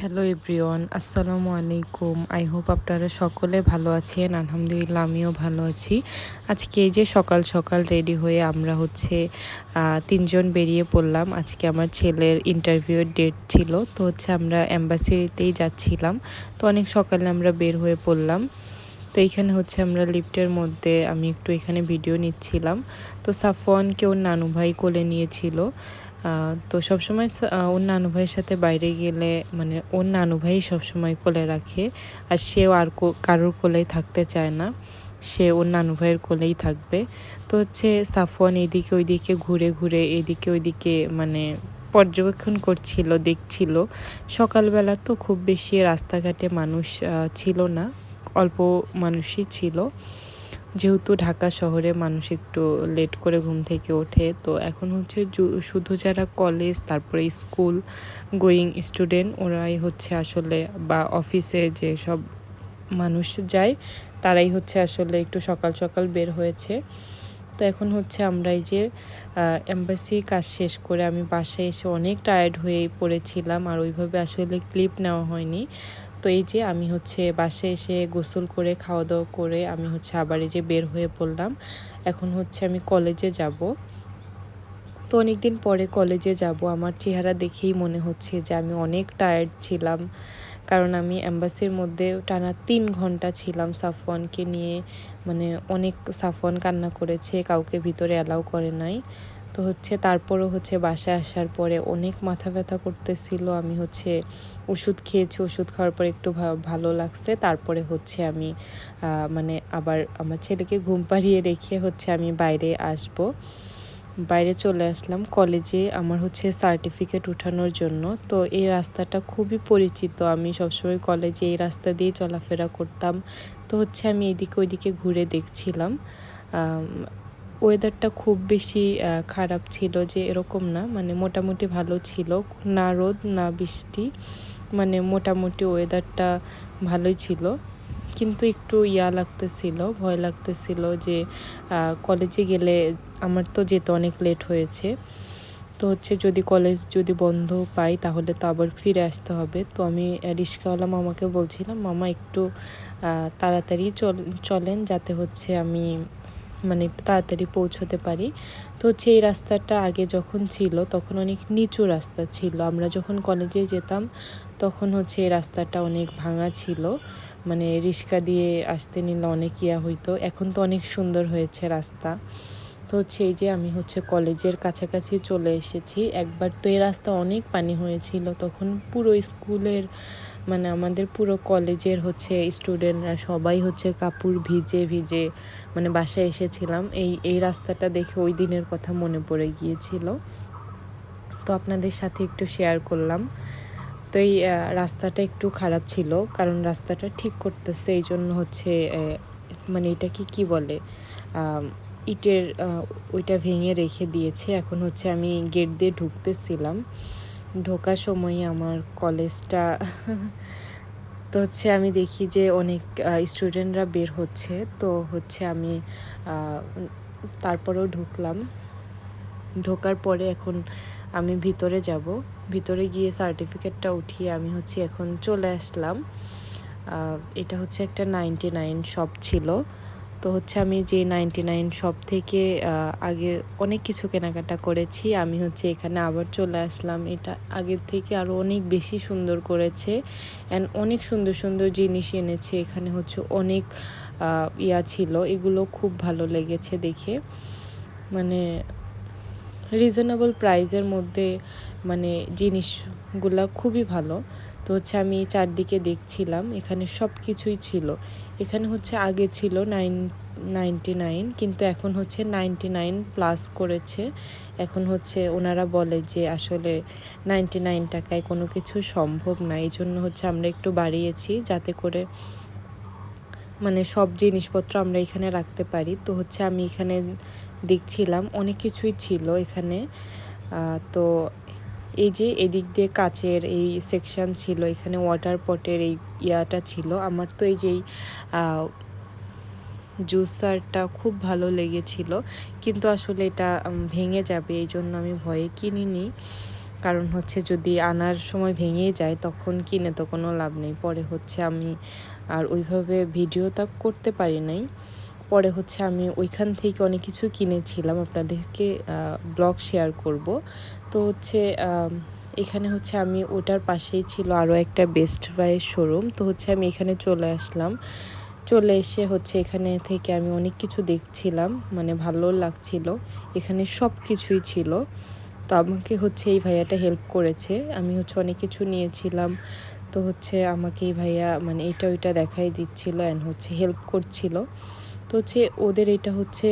Hello everyone আসসালামু আলাইকুম I hope আপনারা সকলে ভালো আছেন। আলহামদুলিল্লাহ, আমিও ভালো আছি। আজকে এই যে সকাল সকাল রেডি হয়ে আমরা হচ্ছে তিনজন বেরিয়ে পড়লাম। আজকে আমার ছেলের ইন্টারভিউয়ের ডেট ছিল। তো হচ্ছে আমরা অ্যাম্বাসিতেই যাচ্ছিলাম। তো অনেক সকালে আমরা বের হয়ে পড়লাম। তো এইখানে হচ্ছে আমরা লিফটের মধ্যে আমি একটু এখানে ভিডিও নিচ্ছিলাম। তো সাফওয়ানকে ওর নানু ভাই কোলে নিয়েছিল। তো সবসময় ওর নানু ভাইয়ের সাথে বাইরে গেলে মানে ওর নানু ভাই সবসময় কোলে রাখে। আর সেও আর কারোর কোলেই থাকতে চায় না। সে ওর নানু ভাইয়ের কোলেই থাকবে। তো হচ্ছে সাফওয়ান এদিকে ওইদিকে ঘুরে ঘুরে, এদিকে ওইদিকে মানে পর্যবেক্ষণ করছিল, দেখছিল। সকালবেলা তো খুব বেশি রাস্তাঘাটে মানুষ ছিল না। অল্প মানুষই ছিল। যেহেতু ঢাকা শহরে মানুষ একটু লেট করে ঘুম থেকে ওঠে, তো এখন হচ্ছে শুধু যারা কলেজ তারপরে স্কুল গোয়িং স্টুডেন্ট ওরাই হচ্ছে আসলে বা অফিসে যে সব মানুষ যায়, তারাই হচ্ছে আসলে একটু সকাল সকাল বের হয়েছে। তো এখন হচ্ছে আমরা এই যে এম্বাসি কাজ শেষ করে আমি বাসায় এসে অনেক টায়ার্ড হয়ে পড়েছিলাম, আর ওইভাবে আসলে ক্লিপ নেওয়া হয়নি। তো এই যে আমি হচ্ছে বাসে এসে গোসল করে খাওয়া দাওয়া করে আমি হচ্ছে আবার এই যে বের হয়ে পড়লাম। এখন হচ্ছে আমি কলেজে যাব। তো অনেক দিন পরে কলেজে যাব। আমার চেহারা দেখেই মনে হচ্ছে যে আমি অনেক টায়ার্ড ছিলাম। কারণ আমি অ্যাম্বাসির মধ্যে টানা তিন ঘণ্টা ছিলাম সাফওয়ানকে নিয়ে। মানে অনেক সাফওয়ান কান্না করেছে, কাউকে ভিতরে অ্যালাউ করে নাই। তো হচ্ছে। তারপরও হচ্ছে বাসায় আসার পরে অনেক মাথা ব্যথা করতেছিল। আমি হচ্ছে ওষুধ খেয়েছি, ওষুধ খাওয়ার পর একটু ভালো লাগছে। তারপরে হচ্ছে আমি মানে আবার আমার ছেলেকে ঘুম পাড়িয়ে রেখে হচ্ছে আমি বাইরে আসব। বাইরে চলে আসলাম কলেজে আমার হচ্ছে সার্টিফিকেট উঠানোর জন্য। তো এই রাস্তাটা খুবই পরিচিত। আমি সবসময় কলেজে এই রাস্তা দিয়ে চলাফেরা করতাম। তো হচ্ছে আমি এদিকে ওইদিকে ঘুরে দেখছিলাম। ওয়েদারটা খুব বেশি খারাপ ছিল যে এরকম না। মানে মোটামুটি ভালো ছিল। না রোদ, না বৃষ্টি। মানে মোটামুটি ওয়েদারটা ভালোই ছিল। কিন্তু একটু ইয়া লাগতেছিল, ভয় লাগতেছিল যে কলেজে গেলে আমার তো যেতে অনেক লেট হয়েছে। তো হচ্ছে যদি কলেজ যদি বন্ধ পাই, তাহলে তো আবার ফিরে আসতে হবে। তো আমি রিক্সাওয়ালা মামাকে বলছিলাম, মামা, একটু তাড়াতাড়ি চল, চলেন যাতে হচ্ছে আমি মানে তাড়াতাড়ি পৌঁছতে পারি। তো হচ্ছে এই রাস্তাটা আগে যখন ছিল, তখন অনেক নিচু রাস্তা ছিল। আমরা যখন কলেজে যেতাম, তখন হচ্ছে এই রাস্তাটা অনেক ভাঙা ছিল। মানে রিক্সা দিয়ে আসতে নিলে অনেক ইয়া হইতো। এখন তো অনেক সুন্দর হয়েছে রাস্তা। তো হচ্ছে এই যে আমি হচ্ছে কলেজের কাছাকাছি চলে এসেছি। একবার তো এই রাস্তা অনেক পানি হয়েছিল। তখন পুরো স্কুলের মানে আমাদের পুরো কলেজের হচ্ছে স্টুডেন্টরা সবাই হচ্ছে কাপড় ভিজে ভিজে মানে বাসায় এসেছিলাম। এই এই রাস্তাটা দেখে ওই দিনের কথা মনে পড়ে গিয়েছিল। তো আপনাদের সাথে একটু শেয়ার করলাম। তো এই রাস্তাটা একটু খারাপ ছিল, কারণ রাস্তাটা ঠিক করতেছে এই জন্য হচ্ছে মানে এটাকে কি বলে ইটের ওইটা ভেঙে রেখে দিয়েছে। এখন হচ্ছে আমি গেট দিয়ে ঢুকতেছিলাম। ঢোকার সময় আমার কলেজটা তো হচ্ছে আমি দেখি যে অনেক স্টুডেন্টরা বের হচ্ছে। তো হচ্ছে আমি তারপরেও ঢুকলাম। ঢোকার পরে এখন আমি ভিতরে যাব। ভিতরে গিয়ে সার্টিফিকেটটা উঠিয়ে আমি হচ্ছে এখন চলে আসলাম। এটা হচ্ছে একটা নাইনটি নাইন শপ ছিল। তো হচ্ছে আমি যে নাইনটি নাইন শপ থেকে আগে অনেক কিছু কেনাকাটা করেছি, আমি হচ্ছে এখানে আবার চলে আসলাম। এটা আগের থেকে আরও অনেক বেশি সুন্দর করেছে অ্যান্ড অনেক সুন্দর সুন্দর জিনিস এনেছে। এখানে হচ্ছে অনেক ইয়া ছিল, এগুলো খুব ভালো লেগেছে দেখে। মানে রিজনেবল প্রাইজের মধ্যে মানে জিনিসগুলা খুবই ভালো। তো হচ্ছে আমি চারদিকে দেখছিলাম, এখানে সব কিছুই ছিল। এখানে হচ্ছে আগে ছিল নাইন, নাইনটি নাইন, কিন্তু এখন হচ্ছে নাইনটি নাইন প্লাস করেছে। এখন হচ্ছে ওনারা বলে যে আসলে নাইনটি নাইন টাকায় কোনো কিছু সম্ভব না। এই জন্য হচ্ছে আমরা একটু বাড়িয়েছি যাতে করে মানে সব জিনিসপত্র আমরা এখানে রাখতে পারি। তো হচ্ছে আমি এখানে দেখছিলাম, অনেক কিছুই ছিল এখানে। তো এই যে এদিক দিয়ে কাচের এই সেকশন ছিল, এখানে ওয়াটার পটের এই ইয়াটা ছিল। আমার তো এই যেই জুসারটা খুব ভালো লেগেছিল। কিন্তু আসলে এটা ভেঙে যাবে, এই জন্য আমি ভয়ে কিনিনি। কারণ হচ্ছে যদি আনার সময় ভেঙে যায়, তখন কিনে তো কোনো লাভ নেই। পরে হচ্ছে আমি আর ওইভাবে ভিডিওটা করতে পারি নাই। পরে হচ্ছে আমি ওইখান থেকে অনেক কিছু কিনেছিলাম। আপনাদেরকে ব্লগ শেয়ার করব। তো হচ্ছে এখানে হচ্ছে আমি, ওটার পাশেই ছিল আরও একটা বেস্ট বাইয়ের শোরুম তো হচ্ছে আমি এখানে চলে আসলাম। চলে এসে হচ্ছে এখানে থেকে আমি অনেক কিছু দেখছিলাম। মানে ভালো লাগছিল। এখানে সব কিছুই ছিল। তো আমাকে হচ্ছে এই ভাইয়াটা হেল্প করেছে। আমি হচ্ছে অনেক কিছু নিয়েছিলাম। তো হচ্ছে আমাকে এই ভাইয়া মানে এটা ওইটা দেখাই দিচ্ছিল অ্যান্ড হচ্ছে হেল্প করছিল। তো হচ্ছে ওদের এটা হচ্ছে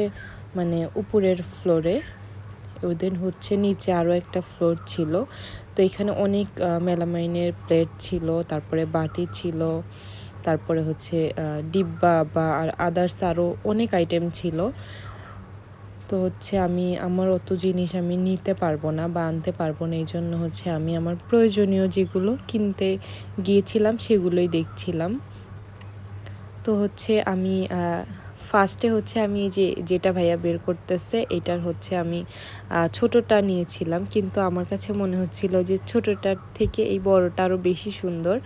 মানে উপরের ফ্লোরে ওদের হচ্ছে নিচে আরও একটা ফ্লোর ছিল। তো এখানে অনেক মেলামাইনের প্লেট ছিল, তারপরে বাটি ছিল, তারপরে হচ্ছে ডিব্বা বা আর আদার্স আরও অনেক আইটেম ছিল। তো হচ্ছে আমি, আমার অত জিনিস আমি নিতে পারব না বা আনতে পারব না এই জন্য হচ্ছে আমি আমার প্রয়োজনীয় যেগুলো কিনতে গিয়েছিলাম সেগুলোই দেখছিলাম। তো হচ্ছে আমি ফার্স্টে হচ্ছে আমি যে, যেটা ভাইয়া বের করতেছে, এটার হচ্ছে আমি ছোটটা নিয়েছিলাম। কিন্তু আমার কাছে মনে হচ্ছিল যে ছোটটার থেকে এই বড়টা আরও বেশি সুন্দর।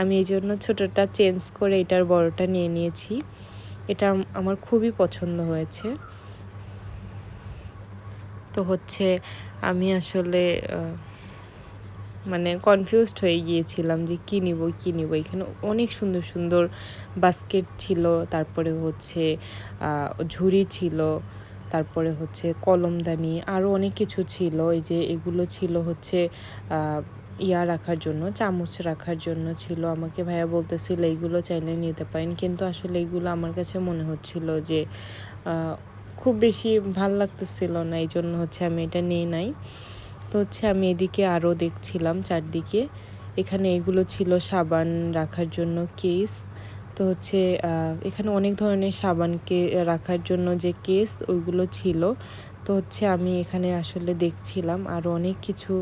আমি এই জন্য ছোটোটা চেঞ্জ করে এটার বড়টা নিয়ে নিয়েছি। এটা আমার খুবই পছন্দ হয়েছে। তো হচ্ছে আমি আসলে মানে কনফিউজড হয়ে গিয়েছিলাম যে কী নিব কী নিব। এখানে অনেক সুন্দর সুন্দর বাস্কেট ছিল, তারপরে হচ্ছে ঝুড়ি ছিল, তারপরে হচ্ছে কলমদানি আরও অনেক কিছু ছিল। এই যে এগুলো ছিল হচ্ছে ইয়া রাখার জন্য, চামচ রাখার জন্য ছিল। আমাকে ভাইয়া বলতেছিল, এইগুলো চাইলে নিতে পারেন। কিন্তু আসলে এইগুলো আমার কাছে মনে হচ্ছিল যে খুব বেশি ভালো লাগতেছিল না। এই জন্য হচ্ছে আমি এটা নিয়ে নাই। তো হচ্ছে আমি এদিকে আরও দেখছিলাম চারদিকে। এখানে এগুলো ছিল সাবান রাখার জন্য কেস। তো হচ্ছে এখানে অনেক ধরনের সাবানকে রাখার জন্য যে কেস ওইগুলো ছিল। তো হচ্ছে আমি এখানে আসলে দেখছিলাম আর অনেক কিছু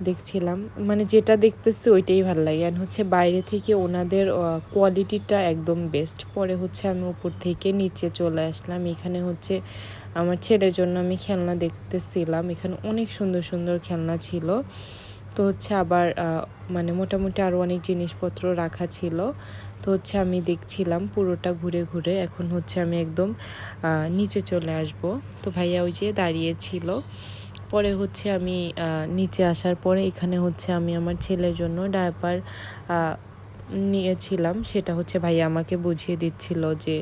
দেখছিলাম। মানে যেটা দেখতেছি ওইটাই ভালো লাগে। আর হচ্ছে বাইরে থেকে ওনাদের কোয়ালিটিটা একদম বেস্ট পরে হচ্ছে আমি উপর থেকে নিচে চলে আসলাম। এখানে হচ্ছে আমার ছেলের জন্য আমি খেলনা দেখতেছিলাম। এখানে অনেক সুন্দর সুন্দর খেলনা ছিল। তো হচ্ছে আবার মানে মোটামুটি আরও অনেক জিনিসপত্র রাখা ছিল। তো হচ্ছে আমি দেখছিলাম পুরোটা ঘুরে ঘুরে। এখন হচ্ছে আমি একদম নিচে চলে আসব। তো ভাইয়া ওই যে দাঁড়িয়েছিল পরে হচ্ছে আমি নিচে আসার পরে এখানে হচ্ছে আমি আমার ছেলের জন্য ডায়াপার নিয়েছিলাম। সেটা হচ্ছে ভাইয়া আমাকে বুঝিয়ে দিচ্ছিল যে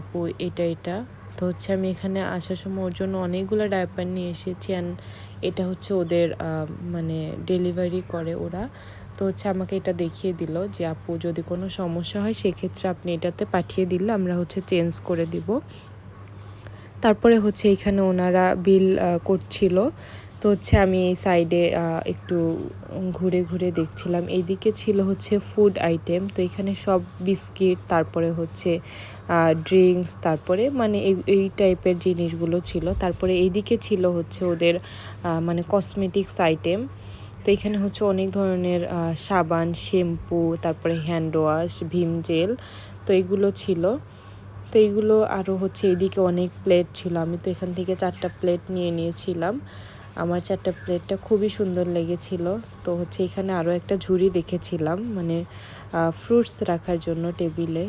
আপু এটা এটা। তো হচ্ছে আমি এখানে আসার সময় ওর জন্য অনেকগুলো ডায়াপার নিয়ে এসেছি অ্যান্ড এটা হচ্ছে ওদের মানে ডেলিভারি করে ওরা। তো হচ্ছে আমাকে এটা দেখিয়ে দিল যে, আপু যদি কোনো সমস্যা হয় সেক্ষেত্রে আপনি এটাতে পাঠিয়ে দিলে আমরা হচ্ছে চেঞ্জ করে দিব। তারপরে হচ্ছে এখানে ওনারা বিল করছিল। তো হচ্ছে আমি এই সাইডে একটু ঘুরে ঘুরে দেখছিলাম। এইদিকে ছিল হচ্ছে ফুড আইটেম তো এখানে সব বিস্কিট, তারপরে হচ্ছে ড্রিঙ্কস তারপরে মানে এই টাইপের জিনিসগুলো ছিল। তারপরে এইদিকে ছিল হচ্ছে ওদের মানে কসমেটিক্স আইটেম তো এখানে হচ্ছে অনেক ধরনের সাবান শ্যাম্পু তারপরে হ্যান্ড ওয়াশ ভীম জেল তো এগুলো ছিল। তো এইগুলো আরও হচ্ছে এইদিকে অনেক প্লেট ছিল। আমি তো এখান থেকে চারটা প্লেট নিয়ে নিয়েছিলাম। আমার চারটা প্লেটটা খুবই সুন্দর লেগেছিল। তো হচ্ছে এখানে আরও একটা ঝুড়ি দেখেছিলাম মানে ফ্রুটস রাখার জন্য টেবিলে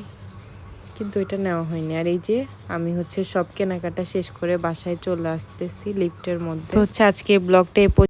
কিন্তু এটা নেওয়া হয়নি। আর এই যে আমি হচ্ছে সব কেনাকাটা শেষ করে বাসায় চলে আসতেছি লিফটের মধ্যে। হচ্ছে আজকে ব্লগটা এ